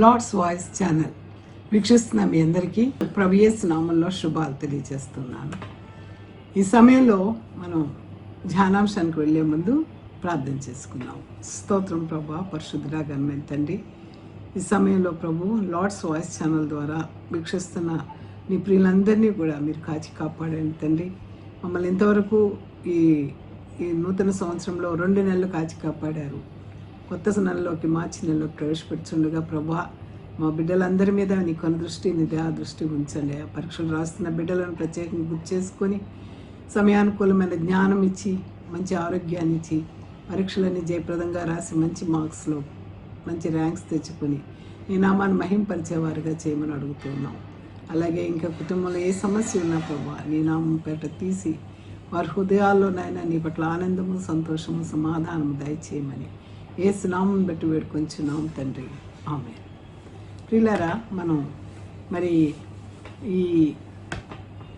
Lord's voice channel వీక్షిస్తున్న మీ అందరికీ ప్రవియస్ నామంలో శుభాలు తెలియజేస్తున్నాను. ఈ సమయంలో మనం ధ్యానాంశానికి వెళ్ళే ముందు ప్రార్థన చేసుకున్నాం స్తోత్రం ప్రభా పరిశుద్ధుడా గణమైన తండ్రి. ఈ సమయంలో ప్రభు లార్డ్స్ వాయిస్ ఛానల్ ద్వారా వీక్షిస్తున్న మీ ప్రియులందరినీ కూడా మీరు కాచి కాపాడండి తండ్రి. మమ్మల్ని ఇంతవరకు ఈ ఈ నూతన సంవత్సరంలో రెండు నెలలు కాచి కాపాడారు. కొత్త నెలలోకి మార్చి నెలలోకి ప్రవేశపెడుచుండగా ప్రభా మా బిడ్డలందరి మీద నీ కొన దృష్టి నీ దేహ దృష్టి ఉంచండి. ఆ పరీక్షలు రాస్తున్న బిడ్డలను ప్రత్యేకంగా గుర్తు చేసుకొని సమయానుకూలమైన జ్ఞానం ఇచ్చి మంచి ఆరోగ్యాన్ని ఇచ్చి పరీక్షలన్నీ జయప్రదంగా రాసి మంచి మార్క్స్లో మంచి ర్యాంక్స్ తెచ్చుకొని నీ నామాన్ని మహింపరిచేవారుగా చేయమని అడుగుతున్నాం. అలాగే ఇంకా కుటుంబంలో ఏ సమస్య ఉన్నా ప్రభా నీ నామం పేట తీసి వారి హృదయాల్లోనైనా నీ పట్ల ఆనందము సంతోషము సమాధానము దయచేయమని ఏ సునామం బట్టి వేడుకొంచున్నాం తండ్రి. ఆమె ప్రియులారా మనం మరి ఈ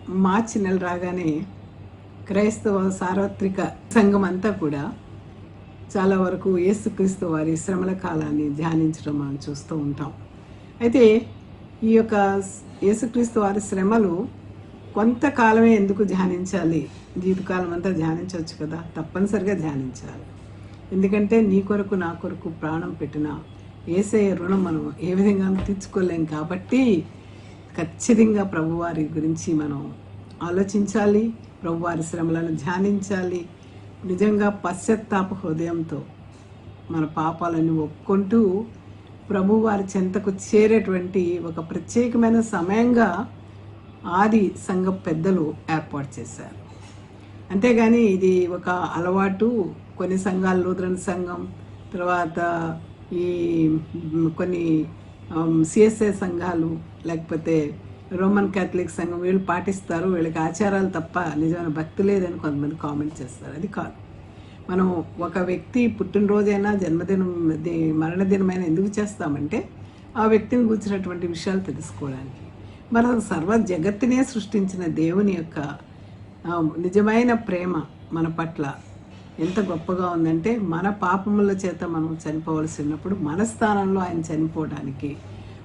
మార్చి నెల రాగానే క్రైస్తవ సార్వత్రిక సంఘం అంతా కూడా చాలా వరకు యేసుక్రీస్తు వారి శ్రమల కాలాన్ని ధ్యానించడం మనం చూస్తూ ఉంటాం. అయితే ఈ యొక్క యేసుక్రీస్తు వారి శ్రమలు కొంతకాలమే ఎందుకు ధ్యానించాలి? జీవితకాలం అంతా ధ్యానించవచ్చు కదా? తప్పనిసరిగా ధ్యానించాలి. ఎందుకంటే నీ కొరకు నా కొరకు ప్రాణం పెట్టిన ఏసయ్య రుణం మనం ఏ విధంగా తీర్చుకోలేం కాబట్టి ఖచ్చితంగా ప్రభువారి గురించి మనం ఆలోచించాలి ప్రభువారి శ్రమలను ధ్యానించాలి. నిజంగా పశ్చాత్తాప హృదయంతో మన పాపాలను ఒప్పుకుంటూ ప్రభువారి చెంతకు చేరేటువంటి ఒక ప్రత్యేకమైన సమయంగా ఆది సంఘ పెద్దలు ఏర్పాటు చేశారు. అంతేగాని ఇది ఒక అలవాటు కొన్ని సంఘాలు లూథరన్ సంఘం తర్వాత ఈ కొన్ని సిఎస్ఏ సంఘాలు లేకపోతే రోమన్ క్యాథలిక్ సంఘం వీళ్ళు పాటిస్తారు వీళ్ళకి ఆచారాలు తప్ప నిజమైన భక్తి లేదని కొంతమంది కామెంట్ చేస్తారు. అది కాదు. మనం ఒక వ్యక్తి పుట్టినరోజైనా జన్మదినం మరణదినమైనా ఎందుకు చేస్తామంటే ఆ వ్యక్తిని గురించినటువంటి విషయాలు తెలుసుకోవడానికి. మనం సర్వ జగత్తునే సృష్టించిన దేవుని యొక్క నిజమైన ప్రేమ మన పట్ల ఎంత గొప్పగా ఉందంటే మన పాపముల చేత మనం చనిపోవలసి ఉన్నప్పుడు మన స్థానంలో ఆయన చనిపోవడానికి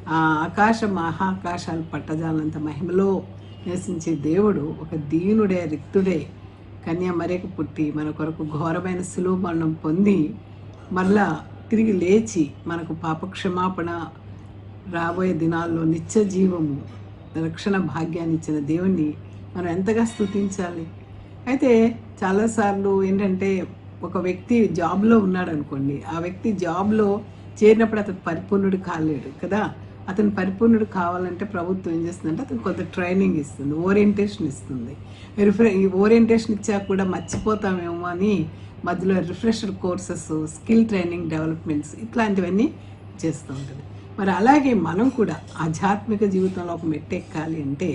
ఆ ఆకాశ మహాకాశాలు పట్టజాలంత మహిమలో నివసించే దేవుడు ఒక దీనుడే రిక్తుడే కన్యామరేకు పుట్టి మన కొరకు ఘోరమైన సులువు మరణం పొంది మరలా తిరిగి లేచి మనకు పాపక్షమాపణ రాబోయే దినాల్లో నిత్య జీవము రక్షణ భాగ్యాన్ని ఇచ్చిన దేవుణ్ణి మనం ఎంతగా స్తుతించాలి? అయితే చాలాసార్లు ఏంటంటే ఒక వ్యక్తి జాబ్లో ఉన్నాడు అనుకోండి ఆ వ్యక్తి జాబ్లో చేరినప్పుడు అతను పరిపూర్ణుడు కాలేడు కదా. అతను పరిపూర్ణుడు కావాలంటే ప్రభుత్వం ఏం చేస్తుందంటే అతను కొంత ట్రైనింగ్ ఇస్తుంది ఓరియంటేషన్ ఇస్తుంది. రిఫ్రె ఓరియంటేషన్ ఇచ్చాక కూడా మర్చిపోతామేమో అని మధ్యలో refresher courses skill training developments ఇట్లాంటివన్నీ చేస్తూ ఉంటుంది. మరి అలాగే మనం కూడా ఆధ్యాత్మిక జీవితంలో ఒక మెట్టెక్కాలి అంటే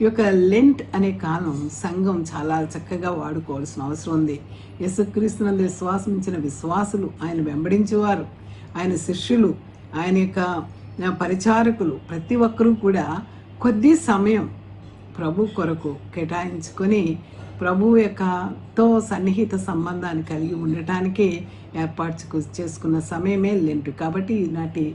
ఈ యొక్క లెంట్ అనే కాలం సంఘం చాలా చక్కగా వాడుకోవాల్సిన అవసరం ఉంది. యేసుక్రీస్తునందు విశ్వాసించిన విశ్వాసులు ఆయన వెంబడించేవారు. ఆయన శిష్యులు ఆయన యొక్క పరిచారకులు ప్రతి ఒక్కరూ కూడా కొద్ది సమయం ప్రభు కొరకు కేటాయించుకొని ప్రభు యొక్కతో సన్నిహిత సంబంధాన్ని కలిగి ఉండటానికి ఏర్పాటు చేసుకున్న సమయమే లెంట్. కాబట్టి ఈనాటి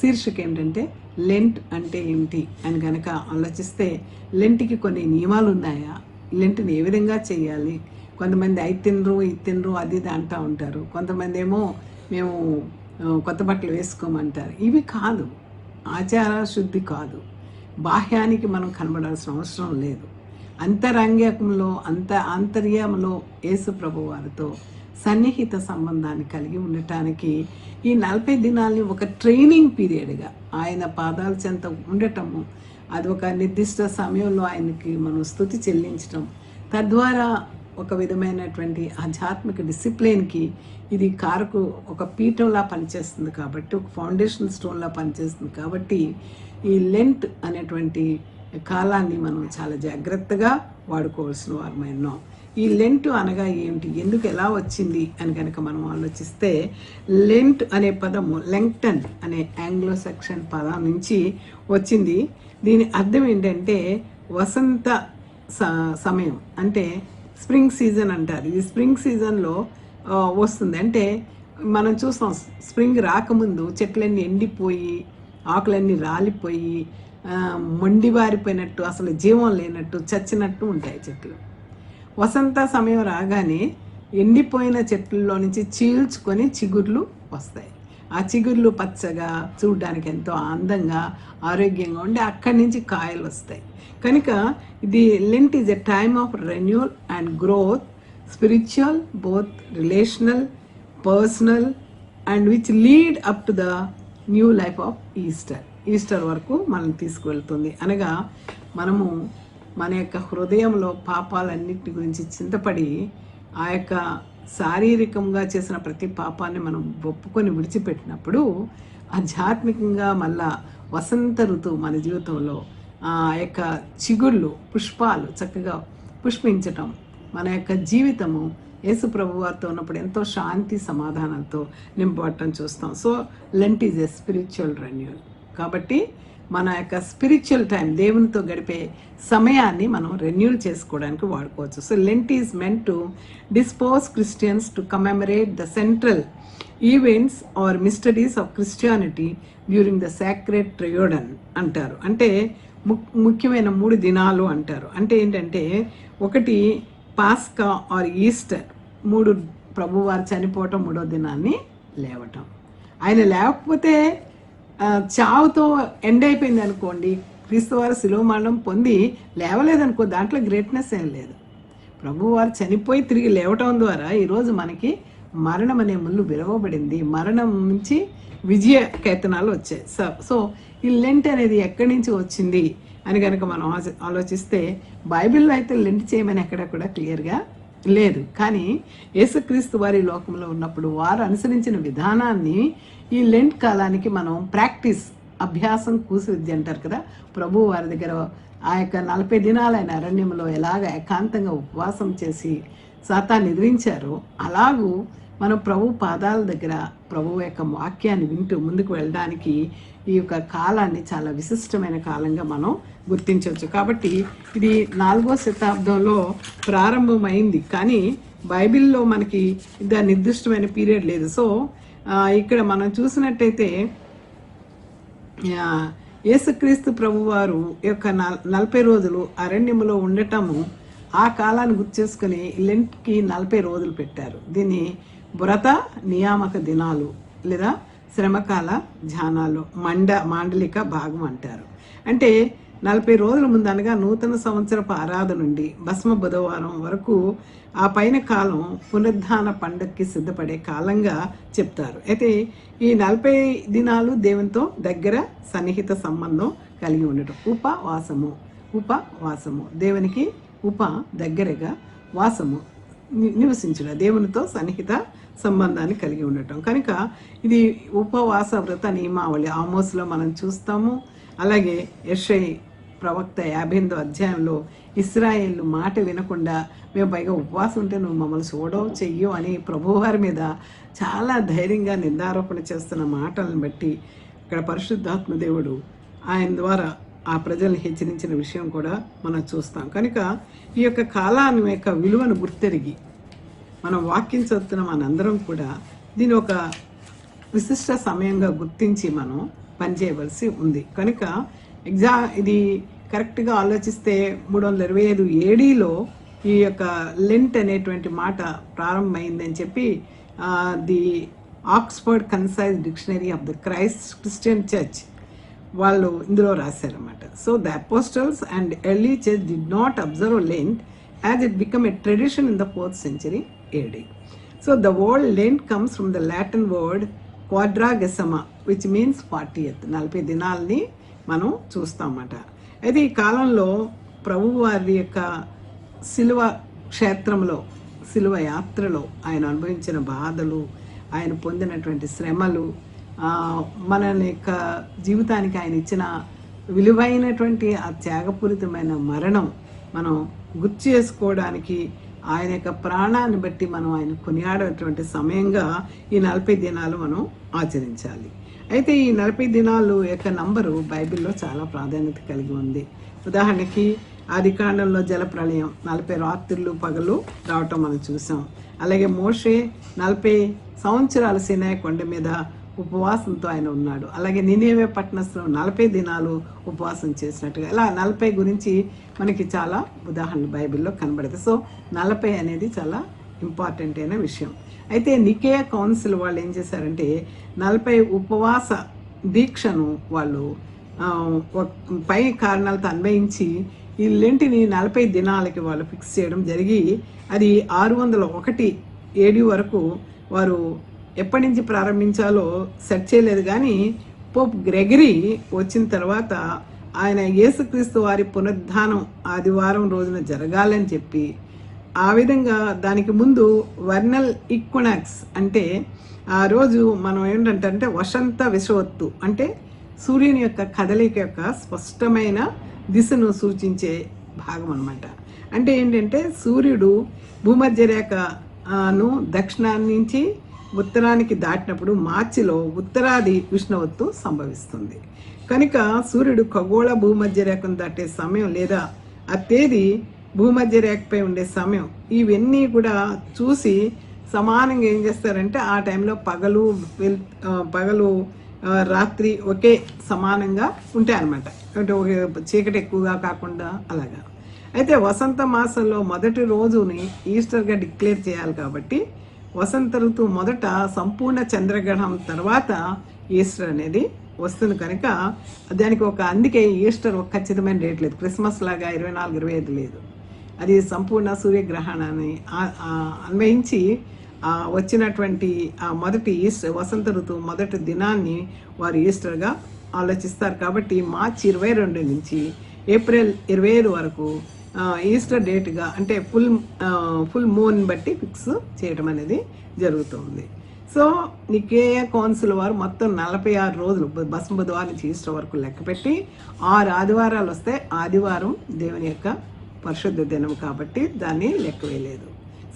శీర్షిక ఏంటంటే లెంట్ అంటే ఏమిటి అని కనుక ఆలోచిస్తే లెంట్కి కొన్ని నియమాలు ఉన్నాయా? లెంట్ని ఏ విధంగా చేయాలి? కొంతమంది అయి తినరు ఇది తినరు అది ఇది అంటూ ఉంటారు. కొంతమంది ఏమో మేము కొత్త బట్టలు వేసుకోమంటారు. ఇవి కాదు. ఆచార శుద్ధి కాదు. బాహ్యానికి మనం కనబడాల్సిన అవసరం లేదు. అంతరంగంలో అంత ఆంతర్యంలో యేసు ప్రభు వారితో సన్నిహిత సంబంధాన్ని కలిగి ఉండటానికి ఈ నలభై దినాల్ని ఒక ట్రైనింగ్ పీరియడ్గా ఆయన పాదాల చెంత ఉండటము అది ఒక నిర్దిష్ట సమయంలో ఆయనకి మనం స్థుతి చెల్లించటం తద్వారా ఒక విధమైనటువంటి ఆధ్యాత్మిక డిసిప్లిన్కి ఇది కారుకు ఒక పీఠంలా పనిచేస్తుంది కాబట్టి ఒక ఫౌండేషన్ స్టోన్లా పనిచేస్తుంది కాబట్టి ఈ లెంట్ అనేటువంటి కాలాన్ని మనం చాలా జాగ్రత్తగా వాడుకోవాల్సిన వారు ఉన్నాం ఈ లెంట్ అనగా ఏమిటి ఎందుకు ఎలా వచ్చింది? అని కనుక మనం ఆలోచిస్తే లెంట్ అనే పదము లెంగ్టన్ అనే ఆంగ్లో సెక్షన్ పదం నుంచి వచ్చింది. దీని అర్థం ఏంటంటే వసంత స- సమయం అంటే స్ప్రింగ్ సీజన్ అంటారు. ఈ స్ప్రింగ్ సీజన్లో వస్తుంది. అంటే మనం చూస్తాం స్ప్రింగ్ రాకముందు చెట్లన్నీ ఎండిపోయి ఆకులన్నీ రాలిపోయి ఆ, మొండిబారిపోయినట్టు అసలు జీవం లేనట్టు చచ్చినట్టు ఉంటాయి చెట్లు. వసంత సమయం రాగానే ఎండిపోయిన చెట్లలో నుంచి చీల్చుకొని చిగుర్లు వస్తాయి. ఆ చిగుర్లు పచ్చగా చూడడానికి ఎంతో అందంగా ఆరోగ్యంగా ఉండి అక్కడి నుంచి కాయలు వస్తాయి. కనుక ఇది Lent is a time of renewal and growth spiritual both relational personal and which lead up to the new life of Easter. Easter వరకు మనం తీసుకువెళ్తుంది. అనగా మనము మన యొక్క హృదయంలో పాపాలన్నిటి గురించి చింతపడి ఆ యొక్క శారీరకంగా చేసిన ప్రతి పాపాన్ని మనం ఒప్పుకొని విడిచిపెట్టినప్పుడు ఆధ్యాత్మికంగా మళ్ళా వసంత ఋతువు మన జీవితంలో ఆ యొక్క చిగుళ్ళు పుష్పాలు చక్కగా పుష్పించటం మన యొక్క జీవితము యేసు ప్రభు వారితో ఉన్నప్పుడు ఎంతో శాంతి సమాధానంతో నింపబట్టం చూస్తాం. So Lent is a spiritual renewal. కాబట్టి మన యొక్క స్పిరిచువల్ టైం దేవునితో గడిపే సమయాన్ని మనం రెన్యూల్ చేసుకోవడానికి వాడుకోవచ్చు. So Lent is meant to dispose Christians to commemorate the central events or mysteries of Christianity during the sacred Triodion అంటారు. అంటే ము- ముఖ్యమైన మూడు దినాలు అంటారు. అంటే ఏంటంటే ఒకటి పాస్కా ఆర్ ఈస్టర్ మూడు ప్రభువారు చనిపోవటం మూడో దినాన్ని లేవటం. ఆయన లేకపోతే చావుతో ఎండ్ అయిపోయింది అనుకోండి క్రీస్తువారు శిలువ మరణం పొంది లేవలేదనుకో దాంట్లో గ్రేట్నెస్ ఏం లేదు. ప్రభువారు చనిపోయి తిరిగి లేవటం ద్వారా ఈరోజు మనకి మరణం అనే ముళ్ళు విరవబడింది. మరణం నుంచి విజయ కేతనాలు వచ్చాయి. సో సో ఈ లెంట్ అనేది ఎక్కడి నుంచి వచ్చింది అని కనుక మనం ఆలోచిస్తే బైబిల్లో అయితే లెంట్ చేయమని ఎక్కడ కూడా క్లియర్గా లేదు. కానీ యేసుక్రీస్తు వారి లోకంలో ఉన్నప్పుడు వారు అనుసరించిన విధానాన్ని ఈ లెంట్ కాలానికి మనం ప్రాక్టీస్ అభ్యాసం కూసి విద్య అంటారు కదా. ప్రభు వారి దగ్గర ఆ యొక్క నలభై దినాలైన అరణ్యంలో ఎలాగ ఏకాంతంగా ఉపవాసం చేసి సాతాన్ని ఎదిరించారో అలాగూ మనం ప్రభు పాదాల దగ్గర ప్రభు యొక్క వాక్యాన్ని వింటూ ముందుకు వెళ్ళడానికి ఈ యొక్క కాలాన్ని చాలా విశిష్టమైన కాలంగా మనం గుర్తించవచ్చు. కాబట్టి ఇది నాలుగో శతాబ్దంలో ప్రారంభమైంది. కానీ బైబిల్లో మనకి దాని నిర్దిష్టమైన పీరియడ్ లేదు. సో ఇక్కడ మనం చూసినట్టయితే ఆ, యేసుక్రీస్తు ప్రభువారు యొక్క నల్- నలభై రోజులు అరణ్యములో ఉండటము ఆ కాలాన్ని గుర్తు చేసుకుని లెంట్కి నలభై రోజులు పెట్టారు. దీన్ని బురత నియామక దినాలు లేదా శ్రమకాల ధ్యానాలు మండ మాండలిక భాగం అంటారు. అంటే నలభై రోజుల ముందు అనగా నూతన సంవత్సరపు ఆరాధన నుండి భస్మ బుధవారం వరకు ఆ పైన కాలం పునరుద్ధాన పండగకి సిద్ధపడే కాలంగా చెప్తారు. అయితే ఈ నలభై దినాలు దేవునితో దగ్గర సన్నిహిత సంబంధం కలిగి ఉండటం. ఉపవాసము ఉపవాసము దేవునికి ఉప దగ్గరగా వాసము ని- దేవునితో సన్నిహిత సంబంధాన్ని కలిగి ఉండటం. కనుక ఇది ఉపవాస వ్రత నియమావళి. ఆమోస్లో మనం చూస్తాము అలాగే యషై ప్రవక్త యాభైందో అధ్యాయంలో ఇస్రాయేల్ మాట వినకుండా మేము పైగా ఉపవాసం ఉంటే నువ్వు మమ్మల్ని చూడవు చెయ్యు అని ప్రభువారి మీద చాలా ధైర్యంగా నిందారోపణ చేస్తున్న మాటలను బట్టి ఇక్కడ పరిశుద్ధాత్మ దేవుడు ఆయన ద్వారా ఆ ప్రజల్ని హెచ్చరించిన విషయం కూడా మనం చూస్తాం. కనుక ఈ యొక్క కాలాన్ని యొక్క విలువను గుర్తెరిగి మనం వాక్యం చదువుతున్న మనందరం కూడా దీని ఒక విశిష్ట సమయంగా గుర్తించి మనం పనిచేయవలసి ఉంది. కనుక ఎగ్జా ఇది కరెక్ట్గా ఆలోచిస్తే మూడు వందల ఇరవై ఐదు ఏడీలో ఈ యొక్క లెంట్ అనేటువంటి మాట ప్రారంభమైందని చెప్పి the Oxford concise dictionary of the Christ Christian church వాళ్ళు ఇందులో రాశారన్నమాట. So the apostles and early church did not observe Lent as it become a tradition in the fourth century AD. So the word Lent comes from the Latin word quadragesima which means fortieth నలభై దినాల్ని మనం చూస్తామన్నమాట. అయితే ఈ కాలంలో ప్రభువారి యొక్క శిలువ క్షేత్రంలో శిలువ యాత్రలో ఆయన అనుభవించిన బాధలు ఆయన పొందినటువంటి శ్రమలు మన యొక్క జీవితానికి ఆయన ఇచ్చిన విలువైనటువంటి ఆ త్యాగపూరితమైన మరణం మనం గుర్తు చేసుకోవడానికి ఆయన యొక్క ప్రాణాన్ని బట్టి మనం ఆయన కొనియాడేటువంటి సమయంగా ఈ నలభై దినాలు మనం ఆచరించాలి. అయితే ఈ నలభై దినాలు యొక్క నంబరు బైబిల్లో చాలా ప్రాధాన్యత కలిగి ఉంది. ఉదాహరణకి ఆదికాండంలో జల జలప్రళయం నలభై రాత్రులు పగలు రావటం మనం చూసాం. అలాగే మోషే నలభై సంవత్సరాల సినాయ కొండ మీద ఉపవాసంతో ఆయన ఉన్నాడు. అలాగే నినేవే పట్టణస్థలో నలభై దినాలు ఉపవాసం చేసినట్టుగా. ఇలా నలభై గురించి మనకి చాలా ఉదాహరణలు బైబిల్లో కనబడతాయి. సో నలభై అనేది చాలా ఇంపార్టెంట్ అయిన విషయం. అయితే నికే కౌన్సిల్ వాళ్ళు ఏం చేశారంటే నలభై ఉపవాస దీక్షను వాళ్ళు పై కారణాలతో అన్వయించి ఈ లెంటిని నలభై దినాలకి వాళ్ళు ఫిక్స్ చేయడం జరిగి అది ఆరు వందల ఒకటి ఏడు వరకు వారు ఎప్పటి నుంచి ప్రారంభించాలో సెట్ చేయలేదు కానీ పోప్ గ్రెగరీ వచ్చిన తర్వాత ఆయన యేసుక్రీస్తు వారి పునరుద్ధానం ఆదివారం రోజున జరగాలని చెప్పి ఆ విధంగా దానికి ముందు వర్నల్ ఈక్వనాక్స్ అంటే ఆ రోజు మనం ఏంటంటే అంటే వసంత విషవత్తు అంటే సూర్యుని యొక్క కదలిక యొక్క స్పష్టమైన దిశను సూచించే భాగం అనమాట అంటే ఏంటంటే సూర్యుడు భూమధ్యరేఖను దక్షిణాన్నించి నుంచి ఉత్తరానికి దాటినప్పుడు మార్చిలో ఉత్తరాది ఉష్ణవత్తు సంభవిస్తుంది. కనుక సూర్యుడు ఖగోళ భూమధ్య రేఖను దాటే సమయం లేదా ఆ తేదీ భూమధ్య రేఖపై ఉండే సమయం ఇవన్నీ కూడా చూసి సమానంగా ఏం చేస్తారంటే ఆ టైంలో పగలు వెల్ పగలు రాత్రి ఒకే సమానంగా ఉంటాయి అనమాట అంటే ఒక చీకటి ఎక్కువగా కాకుండా అలాగా. అయితే వసంత మాసంలో మొదటి రోజుని ఈస్టర్గా డిక్లేర్ చేయాలి కాబట్టి వసంత ఋతువు మొదట సంపూర్ణ చంద్రగ్రహణం తర్వాత ఈస్టర్ అనేది వస్తుంది కనుక దానికి ఒక అందుకే ఈస్టర్ ఒక ఖచ్చితమైన డేట్ లేదు. క్రిస్మస్ లాగా ఇరవై నాలుగు ఇరవై ఐదు లేదు. అది సంపూర్ణ సూర్యగ్రహణాన్ని అన్వయించి వచ్చినటువంటి ఆ మొదటి ఈస్టర్ వసంత ఋతువు మొదటి దినాన్ని వారు ఈస్టర్గా ఆలోచిస్తారు. కాబట్టి మార్చి ఇరవై రెండు నుంచి ఏప్రిల్ ఇరవై ఐదు వరకు ఈస్టర్ డేట్గా అంటే ఫుల్ ఫుల్ మూన్ బట్టి ఫిక్స్ చేయడం అనేది జరుగుతుంది. సో నికేయ కౌన్సిల్ వారు మొత్తం నలభై ఆరు రోజులు బ- బుధవారం నుంచి ఈస్టర్ వరకు లెక్కపెట్టి ఆరు ఆదివారాలు వస్తే ఆదివారం దేవుని యొక్క పరిశుద్ధ దినం కాబట్టి దాన్ని లెక్క వేయలేదు.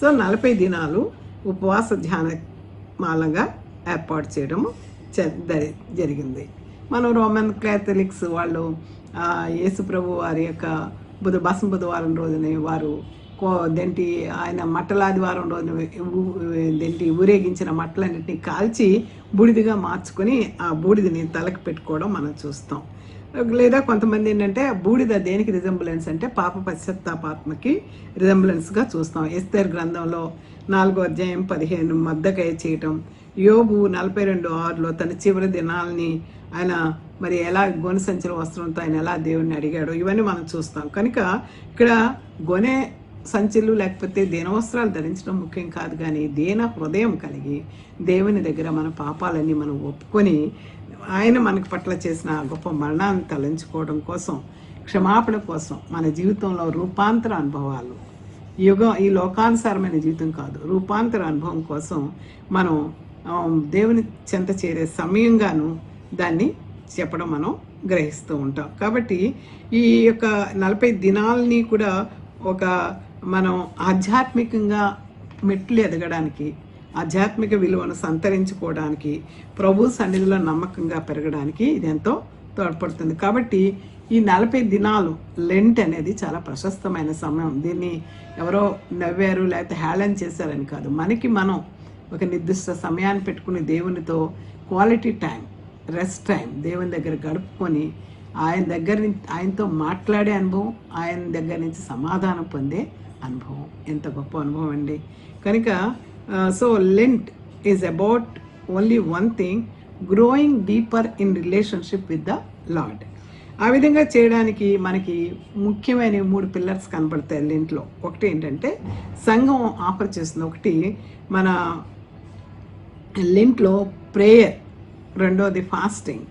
సో నలభై దినాలు ఉపవాస ధ్యాన మాలంగా ఏర్పాటు చేయడం జరిగింది. మనం రోమన్ క్యాథలిక్స్ వాళ్ళు యేసు ప్రభు వారి యొక్క బుధ బసం బుధవారం రోజున వారు కో దేంటి ఆయన మట్టలాదివారం రోజున ఊ- దేంటి ఊరేగించిన మట్టలన్నింటినీ కాల్చి బూడిదిగా మార్చుకొని ఆ బూడిదని తలకు పెట్టుకోవడం మనం చూస్తాం. లేదా కొంతమంది ఏంటంటే బూడిద దేనికి రిజంబులెన్స్ అంటే పాప పశ్చాత్తాపాత్మకి రిజంబులెన్స్గా చూస్తాం. ఎస్తేర్ గ్రంథంలో నాలుగో అధ్యాయం పదిహేను మద్దకాయ చేయటం. యోబు నలభై రెండు ఆరులో తన చివరి దినాల్ని ఆయన మరి ఎలా గొనె సంచుల వస్త్రంతో ఆయన ఎలా దేవుణ్ణి అడిగాడో ఇవన్నీ మనం చూస్తాం. కనుక ఇక్కడ గొనె సంచులు లేకపోతే దీనవస్త్రాలు ధరించడం ముఖ్యం కాదు కానీ దీన హృదయం కలిగి దేవుని దగ్గర మన పాపాలన్నీ మనం ఒప్పుకొని ఆయన మనకి పట్ల చేసిన గొప్ప మరణాన్ని తలంచుకోవడం కోసం క్షమాపణ కోసం మన జీవితంలో రూపాంతర అనుభవాలు యుగం ఈ లోకానుసారమైన జీవితం కాదు రూపాంతర అనుభవం కోసం మనం దేవుని చెంత చేరే సమయంగాను దాన్ని చెప్పడం మనం గ్రహిస్తూ ఉంటాం. కాబట్టి ఈ యొక్క నలభై దినాలని కూడా ఒక మనం ఆధ్యాత్మికంగా మెట్లు ఎదగడానికి ఆధ్యాత్మిక విలువను సంతరించుకోవడానికి ప్రభు సన్నిధిలో నమ్మకంగా పెరగడానికి ఇది ఎంతో తోడ్పడుతుంది. కాబట్టి ఈ నలభై దినాలు లెంట్ అనేది చాలా ప్రశస్తమైన సమయం. దీన్ని ఎవరో నవ్వారు లేకపోతే హేళన చేశారని కాదు. మనకి మనం ఒక నిర్దిష్ట సమయాన్ని పెట్టుకుని దేవునితో క్వాలిటీ టైం రెస్ట్ టైం దేవుని దగ్గర గడుపుకొని ఆయన దగ్గర నుంచి ఆయనతో మాట్లాడే అనుభవం ఆయన దగ్గర నుంచి సమాధానం పొందే అనుభవం. ఎంత గొప్ప అనుభవం అండి. కనుక so Lent is about only one thing growing deeper in relationship with the Lord ఆ విధంగా చేయడానికి మనకి ముఖ్యమైన మూడు పిల్లర్స్ కనబడతాయి లెంట్లో ఒకటి ఏంటంటే సంఘం ఆఫర్ చేస్తుంది. ఒకటి మన లెంట్లో ప్రేయర్ రెండోది ఫాస్టింగ్.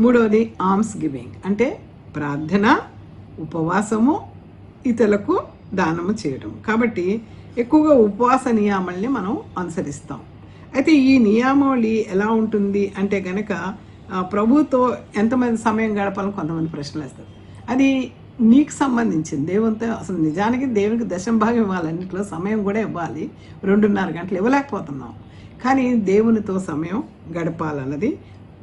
మూడోది ఆర్మ్స్ గివింగ్ అంటే ప్రార్థన ఉపవాసము ఇతరులకు దానము చేయడం. కాబట్టి ఎక్కువగా ఉపవాస నియామల్ని మనం అనుసరిస్తాం. అయితే ఈ నియామావళి ఎలా ఉంటుంది అంటే గనక ప్రభుతో ఎంతమంది సమయం గడపాలని కొంతమంది ప్రశ్నలు వేస్తారు. అది నీకు సంబంధించింది. దేవునితో అసలు నిజానికి దేవునికి దశం భాగం ఇవ్వాలి అన్నింటిలో సమయం కూడా ఇవ్వాలి. రెండున్నర గంటలు ఇవ్వలేకపోతున్నాం. కానీ దేవునితో సమయం గడపాలన్నది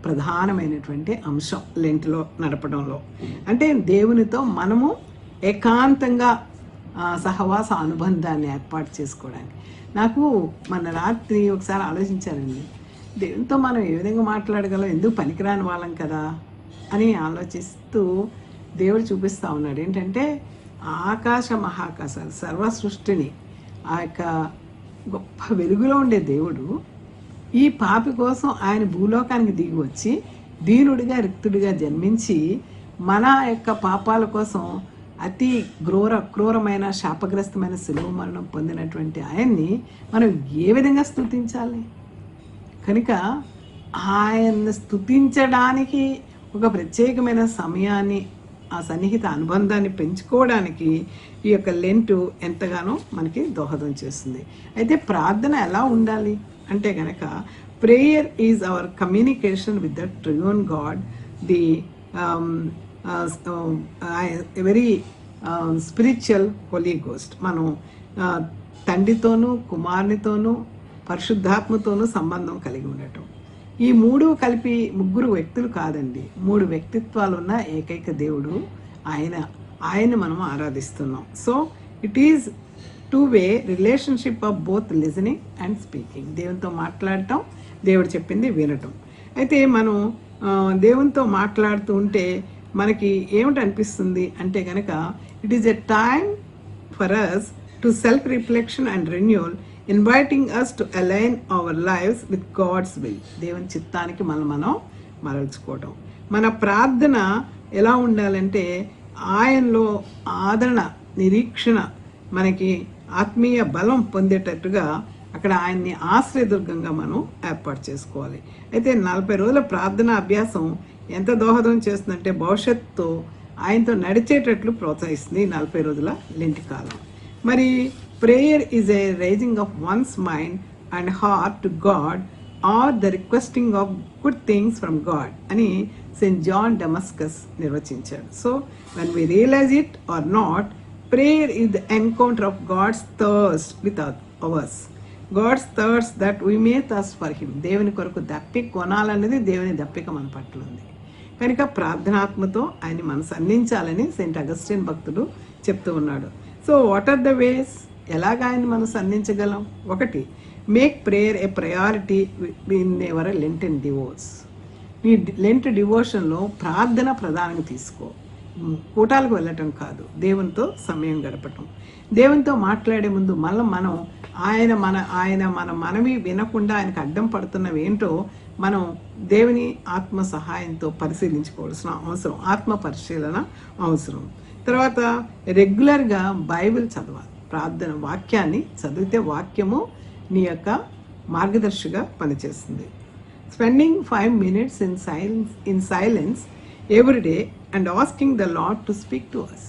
ప్రధానమైనటువంటి అంశం లెంట్లో నడపడంలో. అంటే దేవునితో మనము ఏకాంతంగా సహవాస అనుబంధాన్ని ఏర్పాటు చేసుకోవడానికి. నాకు మన రాత్రి ఒకసారి ఆలోచించానండి. దేవునితో మనం ఏ విధంగా మాట్లాడగలం? ఎందుకు పనికిరాని వాళ్ళం కదా? అని ఆలోచిస్తూ దేవుడు చూపిస్తూ ఉన్నాడు. ఏంటంటే ఆకాశ మహాకాశాలు సర్వ సృష్టిని ఆ యొక్క గొప్ప వెలుగులో ఉండే దేవుడు ఈ పాపి కోసం ఆయన భూలోకానికి దిగి వచ్చి దీనుడిగా రిక్తుడిగా జన్మించి మన యొక్క పాపాల కోసం అతి క్రూర క్రూరమైన శాపగ్రస్తమైన సులువు మరణం పొందినటువంటి ఆయన్ని మనం ఏ విధంగా స్థుతించాలి కనుక ఆయన్ని స్థుతించడానికి ఒక ప్రత్యేకమైన సమయాన్ని ఆ సన్నిహిత అనుబంధాన్ని పెంచుకోవడానికి ఈ యొక్క లెంటు ఎంతగానో మనకి దోహదం చేస్తుంది. అయితే ప్రార్థన ఎలా ఉండాలి? అంటే కనుక prayer is our communication with the triune God the very spiritual Holy Ghost మనం uh, తండ్రితోనూ కుమారునితోనూ పరిశుద్ధాత్మతోనూ సంబంధం కలిగి ఉండటం. ఈ మూడు కలిపి ముగ్గురు వ్యక్తులు కాదండి. మూడు వ్యక్తిత్వాలు ఉన్న ఏకైక దేవుడు ఆయన. ఆయన మనం ఆరాధిస్తున్నాం. So it is two way relationship of both listening and speaking దేవునితో మాట్లాడటం దేవుడు చెప్పింది వినటం. అయితే మనం దేవునితో మాట్లాడుతూ ఉంటే మనకి ఏమిటి అనిపిస్తుంది అంటే కనుక it is a time for us to self reflection and renewal inviting us to align our lifes with God's will దేవుని చిత్తానికి మనం మనం మరల్చుకోవటం. మన ప్రార్థన ఎలా ఉండాలంటే ఆయనలో ఆదరణ నిరీక్షణ మనకి ఆత్మీయ బలం పొందేటట్టుగా అక్కడ ఆయన్ని ఆశ్రయదుర్గంగా మనం ఏర్పాటు చేసుకోవాలి. అయితే నలభై రోజుల ప్రార్థన అభ్యాసం ఎంత దోహదం చేస్తుందంటే భవిష్యత్తు ఆయనతో నడిచేటట్లు ప్రోత్సహిస్తుంది నలభై రోజుల లెంటి కాలం. మరి prayer is a raising of one's mind and heart to God or the requesting of good things from God అని Saint John Damascus నిర్వచించాడు. So when we realize it or not prayer is the encounter of God's thirst with ours God's thirsts that we may thirst for him దేవుని కొరకు దప్పి కొనాలన్నది దేవుని దప్పిక మన పట్ల ఉంది. కనుక ప్రార్థనాత్మతో ఆయన మనసు అందించాలని సెయింట్ అగస్టిన్ భక్తుడు చెప్తూ ఉన్నాడు. So what are the ways ఎలాగ ఆయన మనం సంధించగలం? ఒకటి make prayer a priority in your Lent and devotions నీ లెంట్ డివోషన్లో ప్రార్థన ప్రధానంగా తీసుకో. కూటాలకు వెళ్ళటం కాదు దేవునితో సమయం గడపటం. దేవునితో మాట్లాడే ముందు మళ్ళీ మనం ఆయన మన ఆయన మన మనవి వినకుండా ఆయనకు అడ్డం పడుతున్నవి ఏంటో మనం దేవుని ఆత్మ సహాయంతో పరిశీలించుకోవాల్సిన అవసరం ఆత్మ పరిశీలన అవసరం. తర్వాత రెగ్యులర్గా బైబిల్ చదవాలి. ప్రార్థన వాక్యాన్ని చదివితే వాక్యము నీ యొక్క మార్గదర్శిగా పనిచేస్తుంది. Spending five minutes in silence in silence every day and asking the Lord to speak to us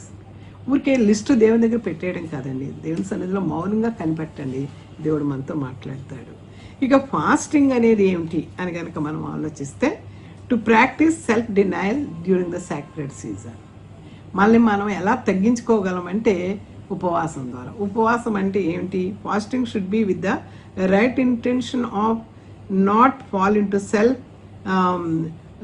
ఊరికే లిస్టు దేవుని దగ్గర పెట్టేయడం కాదండి. దేవుని సన్నిధిలో మౌనంగా కనిపెట్టండి. దేవుడు మనతో మాట్లాడతాడు. ఇక ఫాస్టింగ్ అనేది ఏమిటి అని కనుక మనం ఆలోచిస్తే to practice self denial during the sacred season మళ్ళీ మనం ఎలా తగ్గించుకోగలం అంటే ఉపవాసం ద్వారా. ఉపవాసం అంటే ఏమిటి fasting should be with the right intention of not fall into self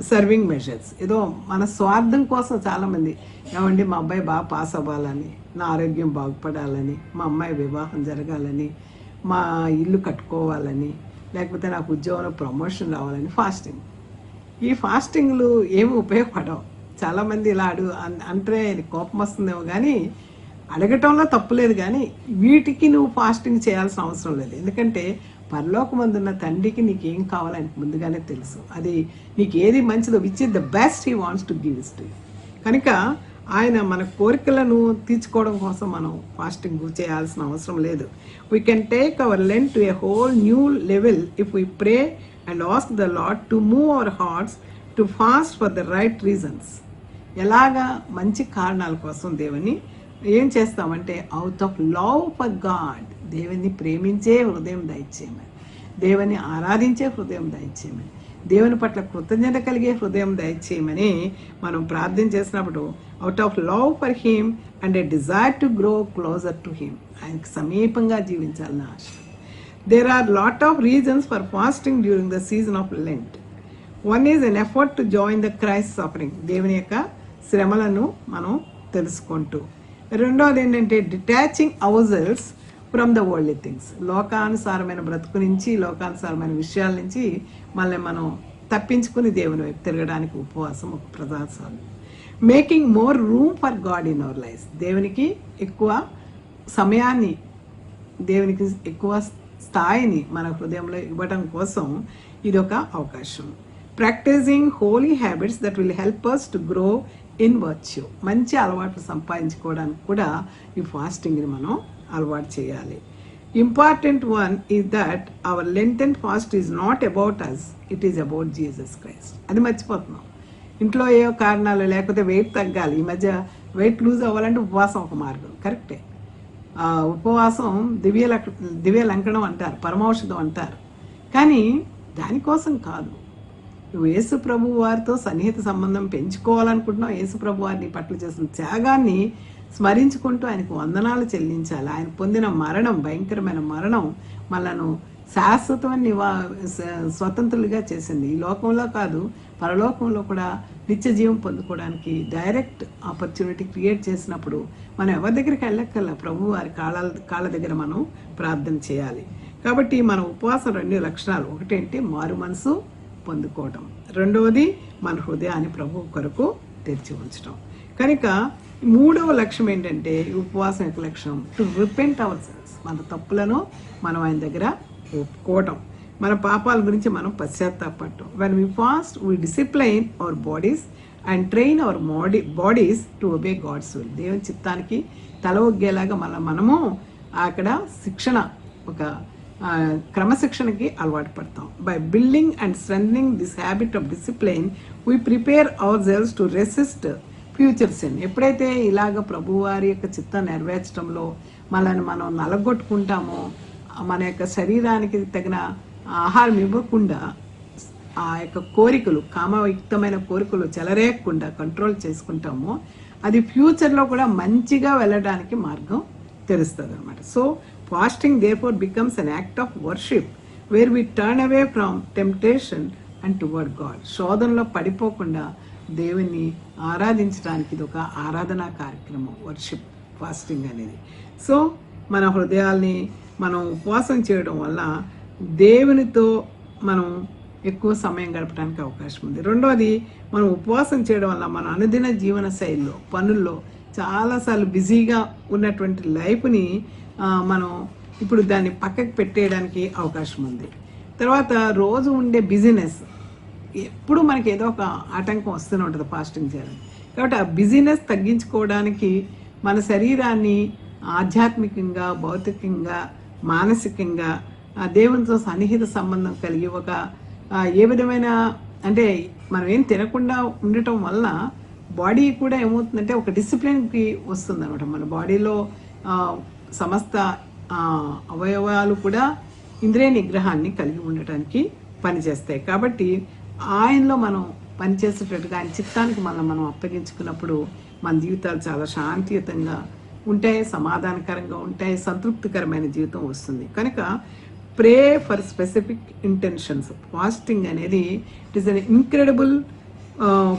serving measures ఏదో మన స్వార్థం కోసం చాలామంది ఏమండి మా అబ్బాయి బాగా పాస్ అవ్వాలని నా ఆరోగ్యం బాగుపడాలని మా అమ్మాయి వివాహం జరగాలని మా ఇల్లు కట్టుకోవాలని లేకపోతే నాకు ఉద్యోగంలో ప్రమోషన్ రావాలని ఫాస్టింగ్ ఈ ఫాస్టింగ్లు ఏమి ఉపయోగపడవు. చాలామంది ఇలా అడుగు అన్- అంటే కోపం వస్తుందేమో కానీ అడగటంలో తప్పులేదు కానీ వీటికి నువ్వు ఫాస్టింగ్ చేయాల్సిన అవసరం లేదు. ఎందుకంటే పరలోకమందున్న తండ్రికి నీకు ఏం కావాలని ముందుగానే తెలుసు. అది నీకు ఏది మంచిదో which is the best he wants to give is to కనుక ఆయన మన కోరికలను తీర్చుకోవడం కోసం మనం ఫాస్టింగ్ చేయాల్సిన అవసరం లేదు. We can take our Lent to a whole new level if we pray and ask the Lord to move our hearts to fast for the right reasons ఎలాగా? మంచి కారణాల కోసం దేవుని ఏం చేస్తామంటే out of love for God దేవుని ప్రేమించే హృదయం దయచేయమని దేవుని ఆరాధించే హృదయం దయచేయమని దేవుని పట్ల కృతజ్ఞత కలిగే హృదయం దయచేయమని మనం ప్రార్థన చేసినప్పుడు out of love for him and a desire to grow closer to him ఆయనకి సమీపంగా జీవించాలని ఆశ. There are lot of reasons for fasting during the season of Lent one is an effort to join the Christ suffering దేవుని యొక్క శ్రమలను మనం తెలుసుకుంటూ. రెండవది ఏంటంటే detaching ourselves from the world things లోకానుసారమైన బ్రతుకు నుంచి లోకానుసారమైన విషయాల నుంచి మళ్ళీ మనం తప్పించుకుని దేవుని వైపు తిరగడానికి ఉపవాసం ఒక ప్రధాన సాధన. Making more room for God in our life దేవునికి ఎక్కువ సమయాన్ని దేవునికి ఎక్కువ స్థాయిని మన హృదయంలో ఇవ్వడం కోసం ఇది ఒక అవకాశం. Practicing holy habits that will help us to grow in virtue మంచి అలవాట్లు సంపాదించుకోవడానికి కూడా ఈ ఫాస్టింగ్ని మనం అలవాటు చేయాలి. Important one is that our Lent and fast is not about us it is about Jesus Christ అది మర్చిపోతున్నాం. ఇంట్లో ఏ కారణాలు లేకపోతే వెయిట్ తగ్గాలి. ఈ మధ్య వెయిట్ లూజ్ అవ్వాలంటే ఉపవాసం ఒక మార్గం. కరెక్టే ఉపవాసం దివ్య లక్ దివ్య లంకణం అంటారు పరమౌషధం అంటారు. కానీ దానికోసం కాదు. నువ్వు యేసు ప్రభు వారితో సన్నిహిత సంబంధం పెంచుకోవాలనుకుంటున్నావు యేసు ప్రభు వారిని పట్ల చేసిన త్యాగాన్ని స్మరించుకుంటూ ఆయనకు వందనాలు చెల్లించాలి. ఆయన పొందిన మరణం భయంకరమైన మరణం మనను శాశ్వతమైన నివా స్వతంత్రులుగా చేసింది. ఈ లోకంలో కాదు పరలోకంలో కూడా నిత్య జీవం పొందుకోవడానికి డైరెక్ట్ ఆపర్చునిటీ క్రియేట్ చేసినప్పుడు మనం ఎవరి దగ్గరికి వెళ్ళక్కర్లా ప్రభు వారి కాళ్ళ కాళ్ళ దగ్గర మనం ప్రార్థన చేయాలి. కాబట్టి మన ఉపవాసం రెండు లక్షణాలు. ఒకటేంటి? మారు మనసు పొందుకోవటం. రెండవది మన హృదయాన్ని ప్రభు కొరకు తెరిచి ఉంచటం. కనుక మూడవ లక్ష్యం ఏంటంటే ఉపవాసం యొక్క లక్ష్యం టు రిపెంట్ అవర్ సెల్స్ మన తప్పులను మనం ఆయన దగ్గర ఒప్పుకోవటం. మన పాపాల గురించి మనం పశ్చాత్తాపడటం. When we fast we discipline our bodies and train our body bodies to obey God's will దేవుని చిత్తానికి తల ఒగ్గేలాగా మన మనము అక్కడ శిక్షణ ఒక క్రమశిక్షణకి అలవాటు పడతాం. By building and strength this habit of discipline we prepare ourselves to resist future sin ఎప్పుడైతే ఇలాగ ప్రభువారి యొక్క చిత్తం నెరవేర్చడంలో మనల్ని మనం నలగొట్టుకుంటామో మన యొక్క శరీరానికి తగిన ఆహారం ఇవ్వకుండా ఆ యొక్క కోరికలు కామయుక్తమైన కోరికలు చెలరేయకుండా కంట్రోల్ చేసుకుంటామో అది ఫ్యూచర్లో కూడా మంచిగా వెళ్ళడానికి మార్గం తెరుస్తుంది అనమాట so fasting therefore becomes an act of worship where we turn away from temptation and toward God శోధనలో పడిపోకుండా దేవుని ఆరాధించడానికి ఇది ఒక ఆరాధనా కార్యక్రమం వర్షిప్ ఫాస్టింగ్ అనేది. సో మన హృదయాల్ని మనం ఉపవాసం చేయడం వల్ల దేవునితో మనం ఎక్కువ సమయం గడపడానికి అవకాశం ఉంది. రెండవది మనం ఉపవాసం చేయడం వల్ల మన అనుదిన జీవన శైలిలో పనుల్లో చాలాసార్లు బిజీగా ఉన్నటువంటి లైఫ్ని మనం ఇప్పుడు దాన్ని పక్కకు పెట్టేయడానికి అవకాశం ఉంది. తర్వాత రోజు ఉండే బిజినెస్ ఎప్పుడు మనకి ఏదో ఒక ఆటంకం వస్తూనే ఉంటుంది ఫాస్టింగ్ చేయడం. కాబట్టి ఆ బిజినెస్ తగ్గించుకోవడానికి మన శరీరాన్ని ఆధ్యాత్మికంగా భౌతికంగా మానసికంగా ఆ దేవునితో సన్నిహిత సంబంధం కలిగి ఒక ఏ విధమైన అంటే మనం ఏం తినకుండా ఉండటం వల్ల బాడీ కూడా ఏమవుతుందంటే ఒక డిసిప్లిన్కి వస్తుంది అనమాట మన బాడీలో సమస్త అవయవాలు కూడా ఇంద్రియ నిగ్రహాన్ని కలిగి ఉండటానికి పనిచేస్తాయి. కాబట్టి ఆయనలో మనం పనిచేసేటట్టుగా ఆయన చిత్తానికి మనం మనం అప్పగించుకున్నప్పుడు మన జీవితాలు చాలా శాంతియుతంగా ఉంటాయి సమాధానకరంగా ఉంటాయి సంతృప్తికరమైన జీవితం వస్తుంది. కనుక pray for specific intentions. Fasting అనేది it is an incredible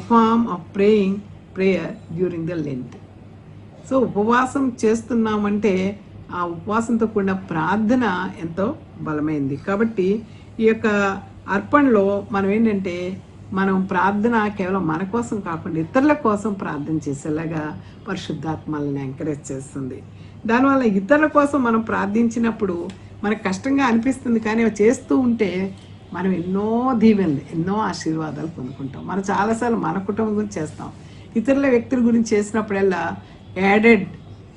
form of praying prayer during the Lent so ఉపవాసం చేస్తున్నామంటే ఆ ఉపవాసంతో కూడిన ప్రార్థన ఎంతో బలమైంది. కాబట్టి ఈ యొక్క అర్పణలో మనం ఏంటంటే మనం ప్రార్థన కేవలం మన కోసం కాకుండా ఇతరుల కోసం ప్రార్థన చేసేలాగా పరిశుద్ధాత్మల్ని ఎంకరేజ్ చేస్తుంది. దానివల్ల ఇతరుల కోసం మనం ప్రార్థించినప్పుడు మనకు కష్టంగా అనిపిస్తుంది కానీ అవి చేస్తూ ఉంటే మనం ఎన్నో దీవెనలు ఎన్నో ఆశీర్వాదాలు పొందుకుంటాం. మనం చాలాసార్లు మన కుటుంబం గురించి చేస్తాం. ఇతరుల వ్యక్తుల గురించి చేసినప్పుడల్లా added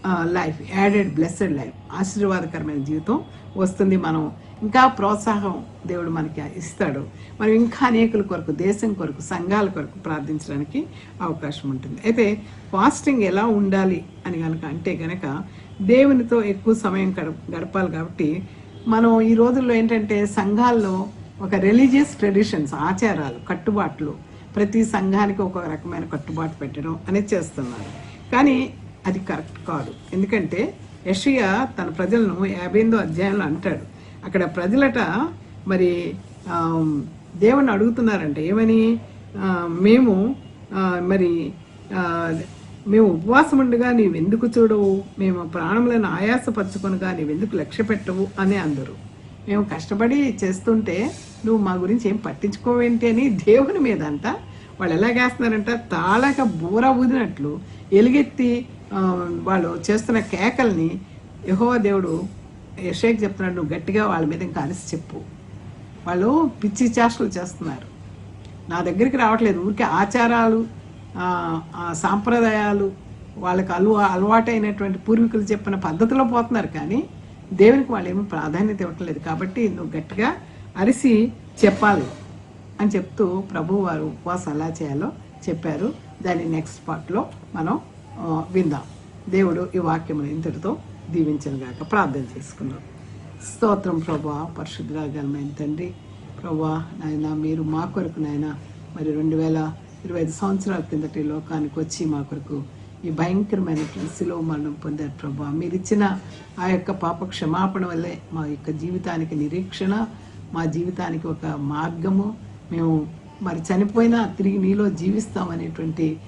life added blessed life ఆశీర్వాదకరమైన జీవితం వస్తుంది మనం. ఇంకా ప్రోత్సాహం దేవుడు మనకి ఇస్తాడు. మనం ఇంకా అనేకుల కొరకు దేశం కొరకు సంఘాల కొరకు ప్రార్థించడానికి అవకాశం ఉంటుంది. అయితే ఫాస్టింగ్ ఎలా ఉండాలి అని కనుక అంటే కనుక దేవునితో ఎక్కువ సమయం గడప గడపాలి కాబట్టి మనం ఈ రోజుల్లో ఏంటంటే సంఘాల్లో ఒక రిలీజియస్ ట్రెడిషన్స్ ఆచారాలు కట్టుబాట్లు ప్రతి సంఘానికి ఒక రకమైన కట్టుబాటు పెట్టడం అనేది చేస్తున్నారు. కానీ అది కరెక్ట్ కాదు. ఎందుకంటే యషియా తన ప్రజలను యాభై అధ్యాయంలో అంటాడు. అక్కడ ప్రజలట మరి దేవుణ్ణి అడుగుతున్నారంట. ఏమని? మేము మరి మేము ఉపవాసం ఉండగా నీవెందుకు చూడవు? మేము ప్రాణములను ఆయాసపరచుకొనగా నీవెందుకు లక్ష్య పెట్టవు? అని అందరు. మేము కష్టపడి చేస్తుంటే నువ్వు మా గురించి ఏం పట్టించుకోవేంటి అని దేవుని మీద అంట వాళ్ళు ఎలాగేస్తున్నారంట తాళక బూర ఊదినట్లు ఎలుగెత్తి వాళ్ళు చేస్తున్న కేకల్ని యహోవ దేవుడు యషేక్ చెప్తున్నాడు నువ్వు గట్టిగా వాళ్ళ మీద ఇంకా చెప్పు. వాళ్ళు పిచ్చి చేష్టలు చేస్తున్నారు. నా దగ్గరికి రావట్లేదు. ఊరికే ఆచారాలు సాంప్రదాయాలు వాళ్ళకి అలు అలవాటైనటువంటి పూర్వీకులు చెప్పిన పద్ధతిలో పోతున్నారు కానీ దేవునికి వాళ్ళు ఏమీ ప్రాధాన్యత ఇవ్వట్లేదు. కాబట్టి నువ్వు గట్టిగా అరిసి చెప్పాలి అని చెప్తూ ప్రభు వారు ఉపవాసం ఎలా చేయాలో చెప్పారు. దాని నెక్స్ట్ పార్ట్లో మనం విందాం. దేవుడు ఈ వాక్యమును ఇంతటితో దీవించను గాక. ప్రార్థన చేసుకున్నాం స్తోత్రం ప్రభా పరిశుద్ధరాగలమైన తండ్రి. ప్రభా నాయన మీరు మా కొరకు నాయన మరి రెండు వేల ఇరవై ఐదు సంవత్సరాల కిందటి లోకానికి వచ్చి మా కొరకు ఈ భయంకరమైనటువంటి శిలువ మరణం పొందారు ప్రభా. మీరు ఇచ్చిన ఆ యొక్క పాప క్షమాపణ వల్లే మా యొక్క జీవితానికి నిరీక్షణ మా జీవితానికి ఒక మార్గము. మేము మరి చనిపోయినా తిరిగి నీలో జీవిస్తామనేటువంటి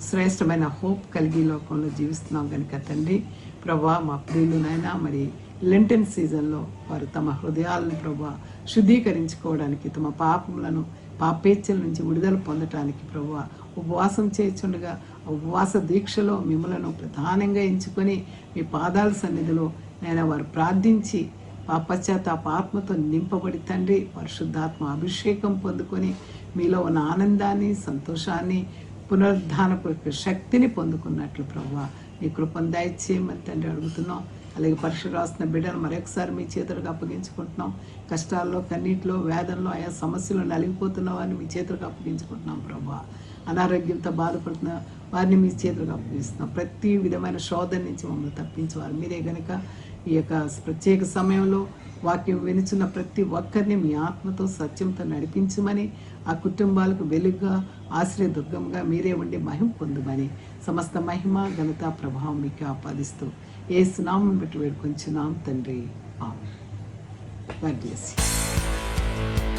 శ్రేష్టమైన హోప్ కలిగి లోకంలో జీవిస్తున్నాం కనుక తండ్రి. ప్రభా మా ప్రియులు నాయన మరి లెంటన్ సీజన్లో వారు తమ హృదయాలను ప్రభా శుద్ధీకరించుకోవడానికి తమ పాపములను పాపేచ్ఛల నుంచి విడుదల పొందటానికి ప్రభు ఉపవాసం చేయుచుండగా ఉపవాస దీక్షలో మిమ్మలను ప్రధానంగా ఎంచుకొని మీ పాదాల సన్నిధిలో నేను వారు ప్రార్థించి పాపశ్చాత్తాప ఆత్మతో నింపబడి తండ్రి పరిశుద్ధాత్మ అభిషేకం పొందుకొని మీలో ఉన్న ఆనందాన్ని సంతోషాన్ని పునరుద్ధానపు శక్తిని పొందుకున్నట్లు ప్రభా మీ కృపను దయచేయమని తండ్రి అడుగుతున్నాం. అలాగే పరీక్ష రాసిన బిడ్డను మరొకసారి మీ చేతులకు అప్పగించుకుంటున్నాం. కష్టాల్లో కన్నీటిలో వేదనలో ఆయా సమస్యలు నలిగిపోతున్నవారిని మీ చేతులకు అప్పగించుకుంటున్నాం ప్రభా అనారోగ్యంతో బాధపడుతున్న వారిని మీ చేతులకు అప్పగిస్తున్నాం. ప్రతి విధమైన శోధన నుంచి మమ్మల్ని తప్పించేవారు. మీరే గనక ఈ యొక్క ప్రత్యేక సమయంలో వాక్యం వినిచున్న ప్రతి ఒక్కరిని మీ ఆత్మతో సత్యంతో నడిపించమని ఆ కుటుంబాలకు వెలుగుగా ఆశ్రయ దుర్గంగా మీరే ఉండి మహిమ పొందుమని సమస్త మహిమ ఘనత ప్రభావం మీకు ఆపాదిస్తూ ఏ సునామం బట్టి వేడుకొంచున్నాం తండ్రి ఆమె God bless you.